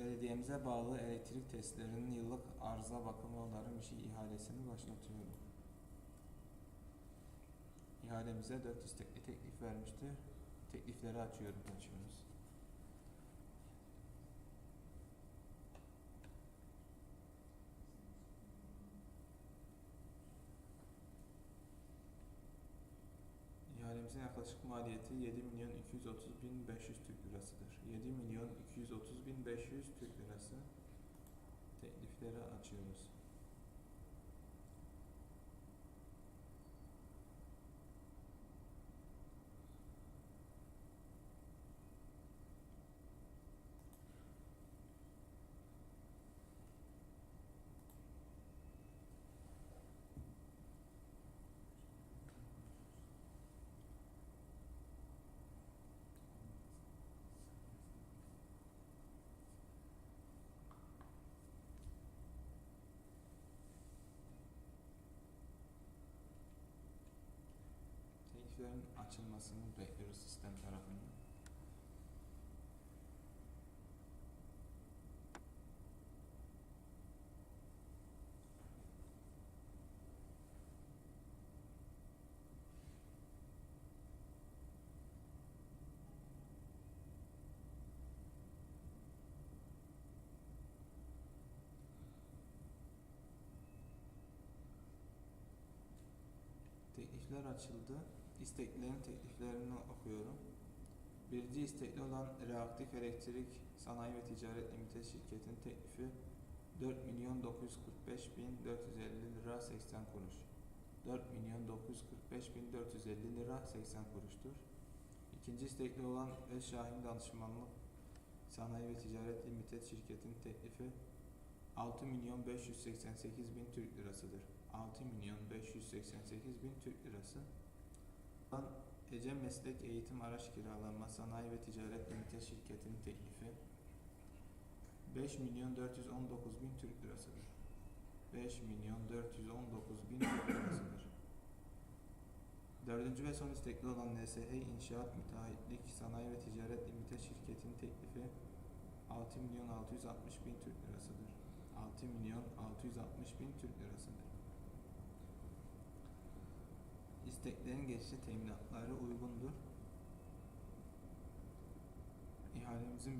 belediyemize bağlı elektrik testlerinin yıllık arıza bakımı onarım işi ihalesini başlatıyorum. İhalemize 4 istekli teklif vermişti. Teklifleri açıyorum açıyoruz. Yaklaşık maliyeti 7 milyon 230 bin 500 Türk lirasıdır. 7 milyon 230 bin 500 Türk lirası. Teklifleri açıyoruz. Tekliflerin açılmasını bekliyoruz sistem tarafından. Teklifler açıldı. İsteklilerin tekliflerini okuyorum. Birinci istekli olan Reaktif Elektrik Sanayi ve Ticaret Limited şirketin teklifi 4 milyon 945 bin 450 lira 80 kuruş. 4 milyon 945 bin 450 lira 80 kuruştur. İkinci istekli olan El Şahin Danışmanlık Sanayi ve Ticaret Limited şirketin teklifi 6 milyon 588 bin Türk lirasıdır. 6 milyon 588 bin Türk lirası. Ece Meslek Eğitim Araç Kiralama Sanayi ve Ticaret Limited şirketinin teklifi 5 milyon 419 bin Türk lirasıdır. 5 milyon 419 bin Türk lirasıdır. Dördüncü ve son istekli olan NSH İnşaat Müteahhitlik Sanayi ve Ticaret Limited şirketinin teklifi 6 milyon 660 bin Türk lirasıdır. 6 milyon 660 bin Türk lirasıdır. İsteklerin geçici teminatları